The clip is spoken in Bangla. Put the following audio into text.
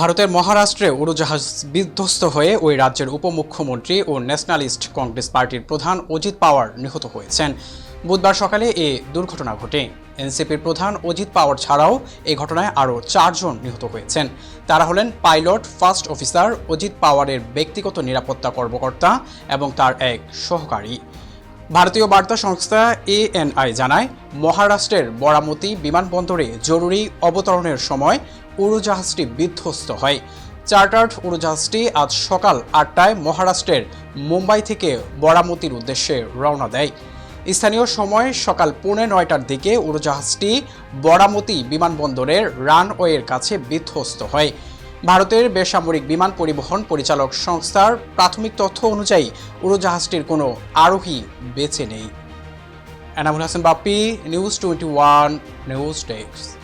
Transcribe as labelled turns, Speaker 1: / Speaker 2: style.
Speaker 1: ভারতের মহারাষ্ট্রে উড়োজাহাজ বিধ্বস্ত হয়ে ওই রাজ্যের উপমুখ্যমন্ত্রী ও ন্যাশনালিস্ট কংগ্রেস পার্টির প্রধান অজিত পাওয়ার নিহত হয়েছেন। বুধবার সকালে এ দুর্ঘটনা ঘটে। এনসিপির প্রধান অজিত পাওয়ার ছাড়াও এই ঘটনায় আরও চারজন নিহত হয়েছেন। তারা হলেন পাইলট, ফার্স্ট অফিসার, অজিত পাওয়ারের ব্যক্তিগত নিরাপত্তা কর্মকর্তা এবং তার এক সহকারী। ভারতীয় বার্তা সংস্থা এএনআই জানায়, মহারাষ্ট্রের বরামতি বিমানবন্দরে জরুরি অবতরণের সময় উড়োজাহাজটি বিধ্বস্ত হয়। চার্টার্ড উড়োজাহাজটি আজ সকাল আটটায় মহারাষ্ট্রের মুম্বাই থেকে বরামতির উদ্দেশ্যে রওনা দেয়। স্থানীয় সময় সকাল পৌনে নয়টার দিকে উড়োজাহাজটি বরামতি বিমানবন্দরের রানওয়ের কাছে বিধ্বস্ত হয়। ভারতের বেসামরিক বিমান পরিবহন পরিচালক সংস্থার প্রাথমিক তথ্য অনুযায়ী উড়োজাহাজটির কোনো আরোহী বেছে নেই। Enamul Hasan Bappi, news twenty one, news desk.